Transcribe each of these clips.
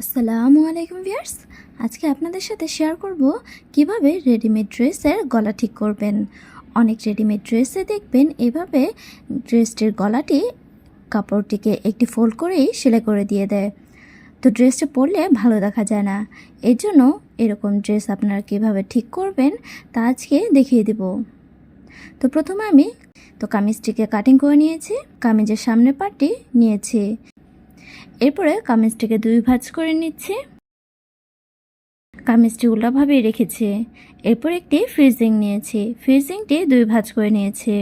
আসসালামু আলাইকুম ভিয়ার্স আজকে আপনাদের সাথে শেয়ার করব কীভাবে রেডিমেড ড্রেসের গলা ঠিক করবেন। অনেক রেডিমেড ড্রেসে দেখবেন এভাবে ড্রেসটির গলাটি কাপড়টিকে একটি ফোল্ড করেই সেলাই করে দিয়ে দেয়। তো ড্রেসটা পরলে ভালো দেখা যায় না। এর জন্য এরকম ড্রেস আপনারা কীভাবে ঠিক করবেন তা আজকে দেখিয়ে দেব। তো প্রথমে আমি, তো কামিজটিকে কাটিং করে নিয়েছি, কামিজের সামনের পার্টটি নিয়েছি। এরপরে কামিজটিকে দুই ভাঁজ করে নিচ্ছি। কামিজটি উল্টাভাবেই রেখেছি। এরপর একটি ফ্রিজিং নিয়েছি। ফ্রিজিংটি দুই ভাঁজ করে নিয়েছি।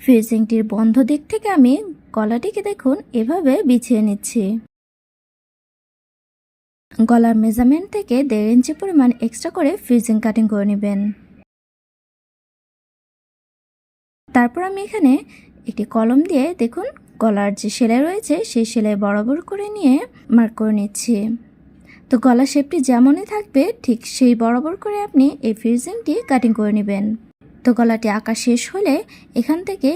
ফ্রিজিংটির বন্ধ দিক থেকে আমি গলাটিকে দেখুন এভাবে বিছিয়ে নিচ্ছি। গলার মেজারমেন্ট থেকে দেড় ইঞ্চি পরিমাণ এক্সট্রা করে ফ্রিজিং কাটিং করে নেবেন। তারপর আমি এখানে একটি কলম দিয়ে দেখুন, গলার যে সেলাই রয়েছে, সেই সেলাই বরাবর করে নিয়ে মার্ক করে নিচ্ছি। তো গলা শেপটি যেমনই থাকবে, ঠিক সেই বরাবর করে আপনি এই ফিউজিংটি কাটিং করে নেবেন। তো গলাটি আঁকা শেষ হলে এখান থেকে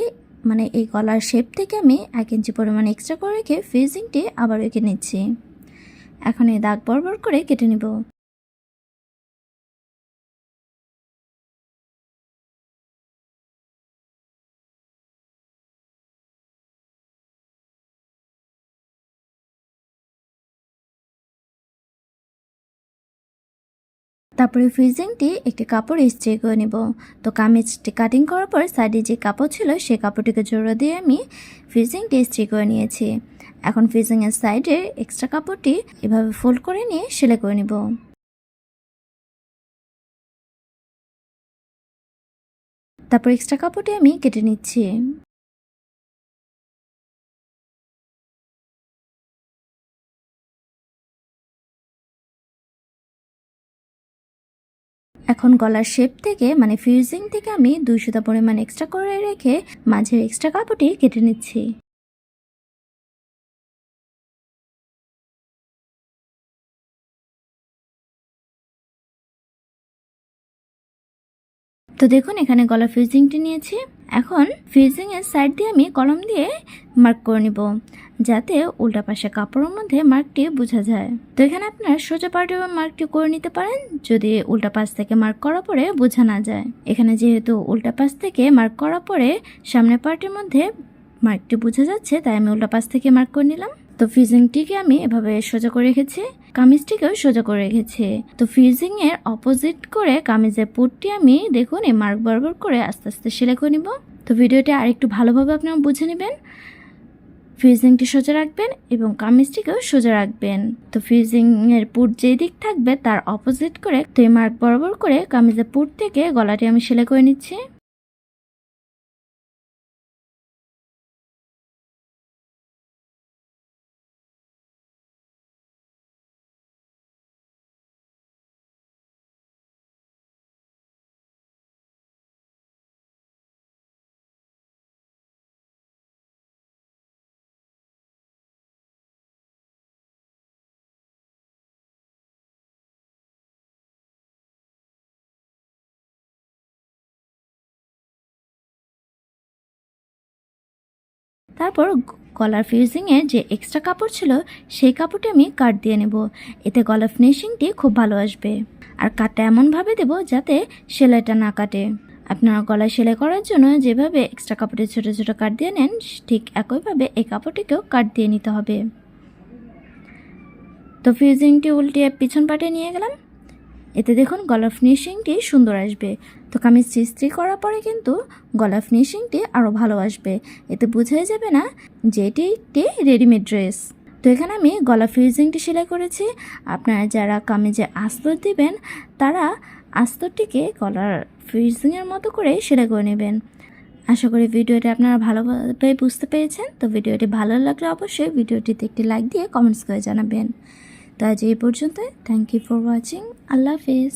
মানে এই গলার শেপ থেকে আমি এক ইঞ্চি পরিমাণ এক্সট্রা করে রেখে ফিউজিংটি আবার এঁকে নিচ্ছি। এখন এই দাগ বরাবর করে কেটে নেব। তারপরে ফ্রিজিংটি একটি কাপড় ইস্ত্রি করে নেব। তো কামিজটি কাটিং করার পর সাইডে যে কাপড় ছিল সেই কাপড়টিকে জোড়া দিয়ে আমি ফ্রিজিংটি ইস্ত্রি করে নিয়েছি। এখন ফ্রিজিংয়ের সাইডে এক্সট্রা কাপড়টি এভাবে ফোল্ড করে নিয়ে সেলাই করে নেব। তারপর এক্সট্রা কাপড়টি আমি কেটে নিচ্ছি। এখন গলার শেপ থেকে মানে ফিউজিং থেকে আমি দুইশোটা পরিমাণ এক্সট্রা করে রেখে মাঝের এক্সট্রা কাপড়টি কেটে নিচ্ছি। তো দেখুন, এখানে গলা ফিউজিংটি নিয়েছি। এখন ফিউজিং এর সাইড দিয়ে আমি কলম দিয়ে মার্ক করে নিব, যাতে উল্টা পাশে কাপড়ের মধ্যে মার্কটি বোঝা যায়। তো এখানে আপনার সোজা পার্টে মার্কটি করে নিতে পারেন, যদি উল্টা পাশ থেকে মার্ক করার পরে বোঝা না যায়। এখানে যেহেতু উল্টা পাশ থেকে মার্ক করার পরে সামনের পার্টির মধ্যে মার্কটি বোঝা যাচ্ছে, তাই আমি উল্টা পাশ থেকে মার্ক করে নিলাম। তো ফিজিংটিকে আমি এভাবে সোজা করে রেখেছি, কামিজটিকেও সোজা করে রেখেছি। তো ফিজিং এর অপোজিট করে কামিজের পুটটি আমি দেখুন এই মার্ক বরাবর করে আস্তে আস্তে সেলাই করে নিব। তো ভিডিওটি আরেকটু ভালোভাবে আপনারা বুঝে নেবেন। ফ্রিজিংটি সোজা রাখবেন এবং কামিজটিকেও সোজা রাখবেন। তো ফ্রিজিং এর পুট যেই দিক থাকবে তার অপোজিট করে তো এই মার্ক বরাবর করে কামিজের পুট থেকে গলাটি আমি সেলাই করে নিচ্ছি। তারপর গলার ফিউজিংয়ে যে এক্সট্রা কাপড় ছিল, সেই কাপড়টি আমি কাট দিয়ে নেব। এতে গলার ফিনিশিংটি খুব ভালো আসবে। আর কাটটা এমনভাবে দেব যাতে সেলাইটা না কাটে। আপনারা গলায় সেলাই করার জন্য যেভাবে এক্সট্রা কাপড়ে ছোটো ছোটো কাট দিয়ে নেন, ঠিক একইভাবে এই কাপড়টিকেও কাট দিয়ে নিতে হবে। তো ফিউজিংটি উল্টিয়ে পিছন পাটে নিয়ে গেলাম। এতে দেখুন গলা ফিনিশিংটি সুন্দর আসবে। তো কামিজ ইস্ত্রি করার পরে কিন্তু গলা ফিনিশিংটি আরও ভালো আসবে। এতে বোঝাই যাবে না যে এটি একটি রেডিমেড ড্রেস তো এখানে আমি গলা ফিউজিংটি সেলাই করেছি। আপনারা যারা কামিজে আস্তর দিবেন, তারা আস্তরটিকে গলার ফিউজিংয়ের মতো করে সেলাই করে নেবেন। আশা করি ভিডিওটি আপনারা ভালোভাবে বুঝতে পেরেছেন। তো ভিডিওটি ভালো লাগলে অবশ্যই ভিডিওটিতে একটি লাইক দিয়ে কমেন্টস করে জানাবেন। তো আজ এই পর্যন্ত থ্যাংক ইউ ফর ওয়াচিং আল্লাহ হাফিজ।